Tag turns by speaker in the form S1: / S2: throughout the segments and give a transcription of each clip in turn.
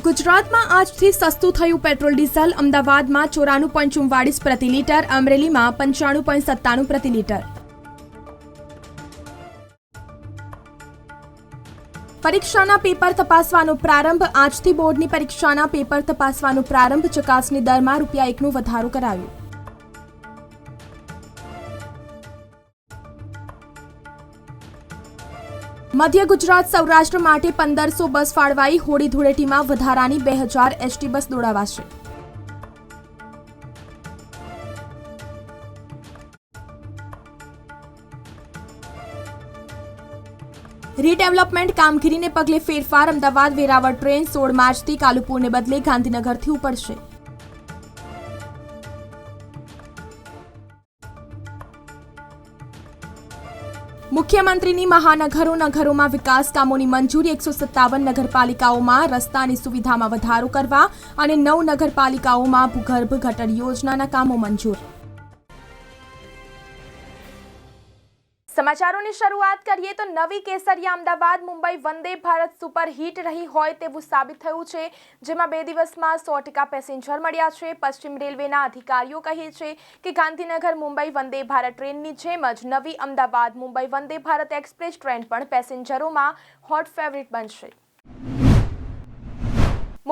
S1: ગુજરાતમાં આજથી સસ્તું થયું પેટ્રોલ ડીઝલ. અમદાવાદમાં ચોરાણું પોઈન્ટ ચુમ્વાળીસ પ્રતિ લીટર. અમરેલીમાં પંચાણું પોઈન્ટ સત્તાણું પ્રતિ લીટર. પરીક્ષાના પેપર તપાસવાનો પ્રારંભ. આજથી બોર્ડની પરીક્ષાના પેપર તપાસવાનો પ્રારંભ. ચકાસણી દરમાં રૂપિયા એકનો વધારો કરાયો. મધ્ય ગુજરાત સૌરાષ્ટ્ર માટે પંદરસો બસ ફાળવાઈ હોળી ધૂળેટીમાં વધારાની બે હજાર એસટી બસ દોડાવાશે. રીડેવલપમેન્ટ કામગીરીને પગલે ફેરફાર અમદાવાદ વેરાવળ ટ્રેન સોળ માર્ચથી કાલુપુરને બદલે ગાંધીનગરથી ઉપડશે. મુખ્યમંત્રીની મહાનગરોના ઘરોમાં વિકાસ કામોની મંજૂરી એકસો સત્તાવન નગરપાલિકાઓમાં રસ્તાની સુવિધામાં વધારો કરવા અને નવ નગરપાલિકાઓમાં ભૂગર્ભ ગટર યોજનાના કામો મંજૂર. સમાચારોની શરૂઆત કરીએ તો નવી કેસરિયા અમદાવાદ, મુંબઈ વંદે ભારત સુપર હિટ રહી હોય તેવું સાબિત થયું છે, જેમાં બે દિવસમાં સો ટકા પેસેન્જર મળ્યા છે. પશ્ચિમ રેલવેના અધિકારીઓ કહે છે કે ગાંધીનગર, મુંબઈ વંદે ભારત ટ્રેનની જેમ જ નવી અમદાવાદ, મુંબઈ વંદે ભારત એક્સપ્રેસ ટ્રેન પણ પેસેન્જરોમાં હોટ ફેવરિટ બનશે.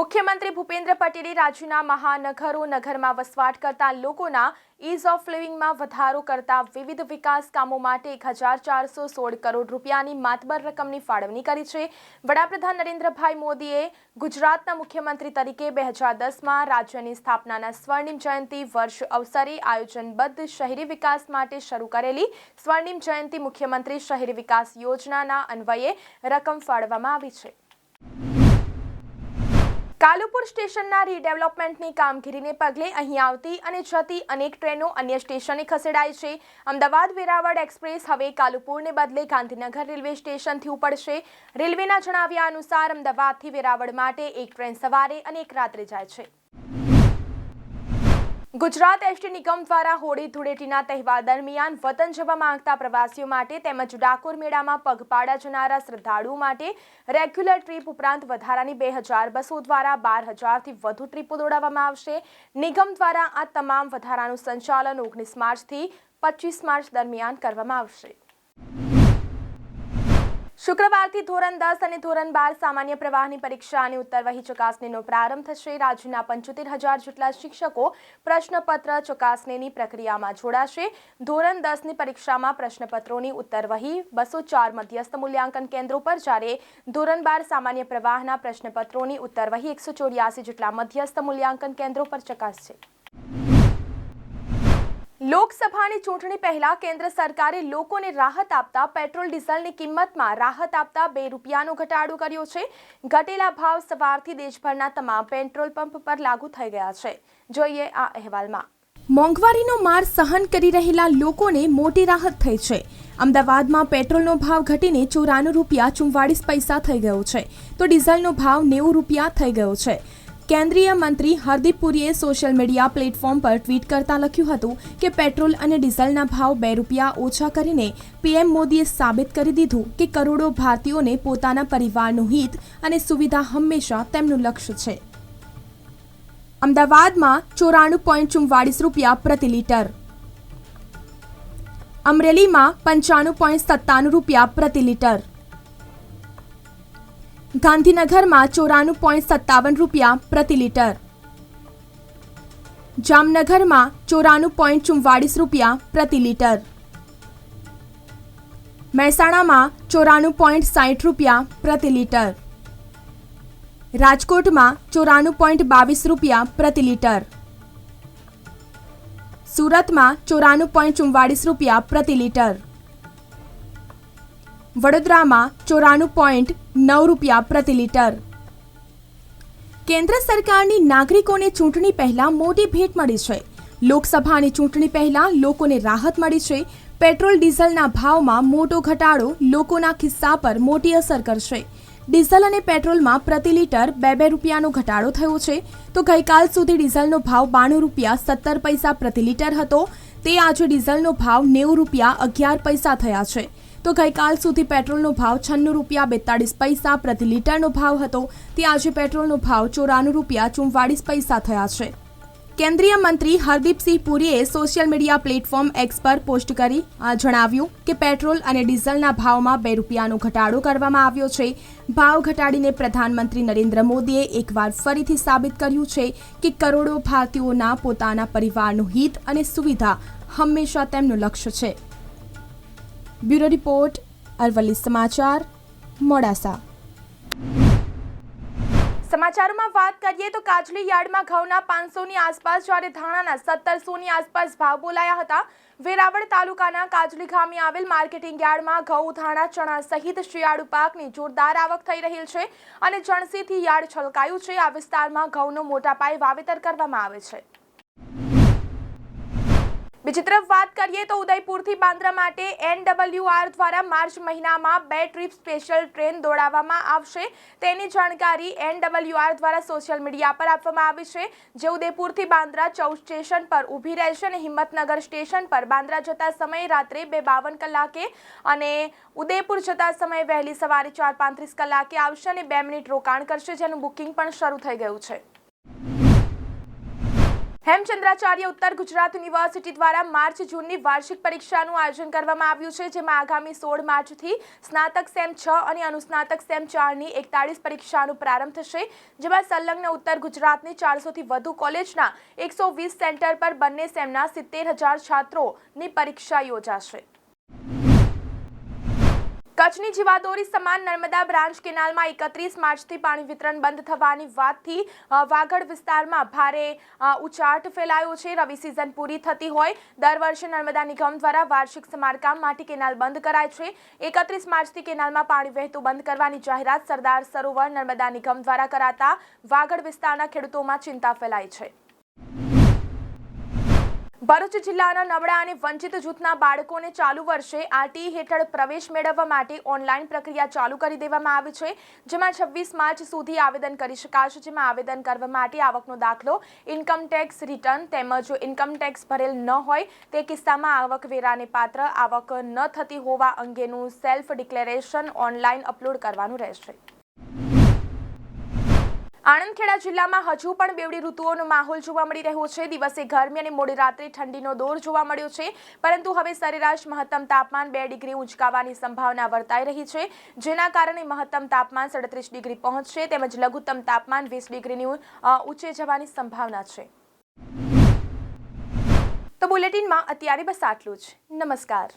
S1: મુખ્યમંત્રી ભૂપેન્દ્ર પટેલે રાજ્યના મહાનગરો નગરમાં વસવાટ કરતા લોકોના ઇઝ ઓફ લિવિંગમાં વધારો કરતા વિવિધ વિકાસ કામો માટે એક હજાર ચારસો સોળ કરોડ રૂપિયાની માતબર રકમની ફાળવણી કરી છે. વડાપ્રધાન નરેન્દ્રભાઈ મોદીએ ગુજરાતના મુખ્યમંત્રી તરીકે બે હજાર દસમાં રાજ્યની સ્થાપનાના સ્વર્ણિમ જયંતિ વર્ષ અવસરે આયોજનબદ્ધ શહેરી વિકાસ માટે શરૂ કરેલી સ્વર્ણિમ જયંતિ મુખ્યમંત્રી શહેરી વિકાસ યોજનાના અન્વયે રકમ ફાળવવામાં આવી છે. કાલુપુર સ્ટેશનના રીડેવલપમેન્ટની કામગીરીને પગલે અહીં આવતી અને જતી અનેક ટ્રેનો અન્ય સ્ટેશને ખસેડાય છે. અમદાવાદ વેરાવળ એક્સપ્રેસ હવે કાલુપુરને બદલે ગાંધીનગર રેલવે સ્ટેશનથી ઉપડશે. રેલવેના જણાવ્યા અનુસાર અમદાવાદથી વેરાવળ માટે એક ટ્રેન સવારે અને એક રાત્રે જાય છે. ગુજરાત એસટી નિગમ દ્વારા હોળી ધૂળેટીના તહેવાર દરમિયાન વતન જવા માંગતા પ્રવાસીઓ માટે તેમજ ડાકોર મેળામાં પગપાળા જનારા શ્રદ્ધાળુઓ માટે રેગ્યુલર ટ્રીપ ઉપરાંત વધારાની બે હજાર બસો દ્વારા બાર હજારથી વધુ ટ્રીપો દોડાવવામાં આવશે. નિગમ દ્વારા આ તમામ વધારાનું સંચાલન ઓગણીસ માર્ચથી પચીસ માર્ચ દરમિયાન કરવામાં આવશે. શુક્રવારથી ધોરણ દસ અને ધોરણ બાર સામાન્ય પ્રવાહની પરીક્ષા અને ઉત્તરવહી ચકાસણીનો પ્રારંભ થશે. રાજ્યના પંચોતેર હજાર જેટલા શિક્ષકો પ્રશ્નપત્ર ચકાસણીની પ્રક્રિયામાં જોડાશે. ધોરણ દસની પરીક્ષામાં પ્રશ્નપત્રોની ઉત્તરવહી બસો ચાર મધ્યસ્થ મૂલ્યાંકન કેન્દ્રો પર જ્યારે ધોરણ બાર સામાન્ય પ્રવાહના પ્રશ્નપત્રોની ઉત્તરવહી એકસો ચોર્યાસી જેટલા મધ્યસ્થ મૂલ્યાંકન કેન્દ્રો પર ચકાસશે. લોકસભાની ચૂંટણી પહેલા કેન્દ્ર સરકારે લોકોને રાહત આપતા પેટ્રોલ ડીઝલની કિંમતમાં રાહત આપતા બે રૂપિયાનો ઘટાડો કર્યો છે. ઘટેલા ભાવ સવારથી દેશભરના તમામ પેટ્રોલ પંપ પર લાગુ થઈ ગયા છે. જોઈએ આ અહેવાલમાં. મોંઘવારીનો માર સહન કરી રહેલા લોકોને મોટી રાહત થઈ છે. અમદાવાદમાં પેટ્રોલનો ભાવ ઘટીને ચોરાણું રૂપિયા ચુમ્વાળીસ પૈસા થઈ ગયો છે. તો ડીઝલનો ભાવ નેવું રૂપિયા થઈ ગયો છે. કેન્દ્રીય મંત્રી હરદીપ પુરીએ સોશિયલ મીડિયા પ્લેટફોર્મ પર ટ્વીટ કરતા લખ્યું હતું કે પેટ્રોલ અને ડીઝલના ભાવ બે રૂપિયા ઓછા કરીને પીએમ મોદીએ સાબિત કરી દીધું કે કરોડો ભારતીયોને પોતાના પરિવારનું હિત અને સુવિધા હંમેશા તેમનું લક્ષ્ય છે. અમદાવાદમાં ચોરાણું પોઈન્ટ ચુમ્વાળીસ રૂપિયા પ્રતિ લીટર. અમરેલીમાં પંચાણું પોઈન્ટ સત્તાણું રૂપિયા પ્રતિ લીટર. ગાંધીનગરમાં ચોરાણું પોઈન્ટ સત્તાવન રૂપિયા પ્રતિ લીટર. જામનગરમાં ચોરાણું પોઈન્ટ ચુમ્વાળીસ રૂપિયા પ્રતિ લીટર. મહેસાણામાં ચોરાણું પોઈન્ટ સાઠ રૂપિયા પ્રતિ લીટર. રાજકોટમાં ચોરાણું પોઈન્ટ બાવીસ રૂપિયા પ્રતિ લીટર. સુરતમાં ચોરાણું પોઈન્ટ ચુમ્વાળીસ રૂપિયા પ્રતિ લીટર. વડોદરામાં ચોરાણું પોઈન્ટ નવ રૂપિયા પ્રતિ લીટર. કેન્દ્ર સરકારની નાગરિકોને ચૂંટણી પહેલા મોટી ભેટ મળી છે. લોકસભાની ચૂંટણી પહેલા લોકોને રાહત મળી છે. પેટ્રોલ ડીઝલના ભાવમાં મોટો ઘટાડો લોકોના ખિસ્સા પર મોટી અસર કરશે. ડીઝલ અને પેટ્રોલમાં પ્રતિ લીટર બે બે રૂપિયાનો ઘટાડો થયો છે. તો ગઈકાલ સુધી ડીઝલનો ભાવ બાણું રૂપિયા સત્તર પૈસા પ્રતિ લીટર હતો. તે આજે ડીઝલનો ભાવ નેવું રૂપિયા અગિયાર પૈસા થયા છે. તો ગઈકાલ સુધી પેટ્રોલનો ભાવ છન્નું રૂપિયા બેતાળીસ પૈસા પ્રતિ લીટરનો ભાવ હતો. તે આજે પેટ્રોલનો ભાવ ચોરાણું રૂપિયા ચુમ્વાળીસ પૈસા થયા છે. કેન્દ્રીય મંત્રી હરદીપસિંહ પુરીએ સોશિયલ મીડિયા પ્લેટફોર્મ એક્સ પર પોસ્ટ કરી જણાવ્યું કે પેટ્રોલ અને ડીઝલના ભાવમાં બે રૂપિયાનો ઘટાડો કરવામાં આવ્યો છે. ભાવ ઘટાડીને પ્રધાનમંત્રી નરેન્દ્ર મોદીએ એકવાર ફરીથી સાબિત કર્યું છે કે કરોડો ભારતીયોના પોતાના પરિવારનું હિત અને સુવિધા હંમેશા તેમનું લક્ષ્ય છે. બ્યુરો રિપોર્ટ, અરવલ્લી સમાચાર, મોડાસા. સમાચારોમાં વાત કરીએ તો કાજલી યાર્ડમાં ઘઉંના પાંચસોની આસપાસ જ્યારે ધાણાના સત્તરસોની આસપાસ ભાવ બોલાયા હતા, વેરાવળ તાલુકાના કાજલી ગામે આવેલ માર્કેટિંગ યાર્ડમાં ઘઉં, ધાણા, ચણા સહિત શિયાળુ પાકની જોરદાર આવક થઈ રહેલ છે અને જણસીથી યાર્ડ છલકાયું છે. આ વિસ્તારમાં ઘઉંનો મોટા પાયે વાવેતર કરવામાં આવે છે. બીજી તરફ વાત કરીએ તો ઉદયપુરથી બાંદ્રા માટે એનડબલ્યુઆર દ્વારા માર્ચ મહિનામાં બે ટ્રીપ સ્પેશિયલ ટ્રેન દોડાવવામાં આવશે. તેની જાણકારી એનડબલ્યુઆર દ્વારા સોશિયલ મીડિયા પર આપવામાં આવી છે, જે ઉદયપુરથી બાંદ્રા ચૌદ સ્ટેશન પર ઊભી રહેશે અને હિંમતનગર સ્ટેશન પર બાંદ્રા જતા સમયે રાત્રે બે બાવન કલાકે અને ઉદયપુર જતા સમયે વહેલી સવારે ચાર પાંત્રીસ કલાકે આવશે અને બે મિનિટ રોકાણ કરશે, જેનું બુકિંગ પણ શરૂ થઈ ગયું છે. હેમચંદ્રાચાર્ય ઉત્તર ગુજરાત યુનિવર્સિટી દ્વારા માર્ચ જૂનની વાર્ષિક પરીક્ષાનું આયોજન કરવામાં આવ્યું છે, જેમાં આગામી સોળ માર્ચથી સ્નાતક સેમ છ અને અનુસ્નાતક સેમ ચારની એકતાળીસ પરીક્ષાનો પ્રારંભ થશે, જેમાં સંલગ્ન ઉત્તર ગુજરાતની ચારસોથી વધુ કોલેજના એકસો વીસ સેન્ટર પર બંને સેમના સિત્તેર હજાર છાત્રોની પરીક્ષા યોજાશે. કચ્છની જીવાદોરી સમાન નર્મદા બ્રાન્ચ કેનાલમાં એકત્રીસ માર્ચથી પાણી વિતરણ બંધ થવાની વાતથી વાગડ વિસ્તારમાં ભારે ઉચાટ ફેલાયો છે. રવિ સિઝન પૂરી થતી હોય, દર વર્ષે નર્મદા નિગમ દ્વારા વાર્ષિક સમારકામ માટે કેનાલ બંધ કરાય છે. એકત્રીસ માર્ચથી કેનાલમાં પાણી વહેતું બંધ કરવાની જાહેરાત સરદાર સરોવર નર્મદા નિગમ દ્વારા કરાતા વાગડ વિસ્તારના ખેડૂતોમાં ચિંતા ફેલાઈ છે. ભરૂચ જિલ્લાના નબળા અને વંચિત જૂથના બાળકોને ચાલુ વર્ષે આરટી હેઠળ પ્રવેશ મેળવવા માટે ઓનલાઈન પ્રક્રિયા ચાલુ કરી દેવામાં આવી છે, જેમાં છવ્વીસ માર્ચ સુધી આવેદન કરી શકાશે, જેમાં આવેદન કરવા માટે આવકનો દાખલો ઇન્કમ ટેક્સ રિટર્ન તેમજ ઇન્કમ ટેક્સ ભરેલ ન હોય તે કિસ્સામાં આવકવેરાને પાત્ર આવક ન થતી હોવા અંગેનું સેલ્ફ ડિક્લેરેશન ઓનલાઈન અપલોડ કરવાનું રહેશે. આણંદખેડા જિલ્લામાં હજુ પણ બેવડી ઋતુઓનો માહોલ જોવા મળી રહ્યો છે. દિવસે ગરમી અને મોડી રાત્રે ઠંડીનો દોર જોવા મળ્યો છે. પરંતુ હવે સરેરાશ મહત્તમ તાપમાન બે ડિગ્રી ઉંચકાવાની સંભાવના વર્તાઈ રહી છે, જેના કારણે મહત્તમ તાપમાન સડત્રીસ ડિગ્રી પહોંચશે તેમજ લઘુત્તમ તાપમાન વીસ ડિગ્રીની ઊંચે જવાની સંભાવના છે. તો બુલેટિનમાં અત્યારે બસ આટલું જ. નમસ્કાર.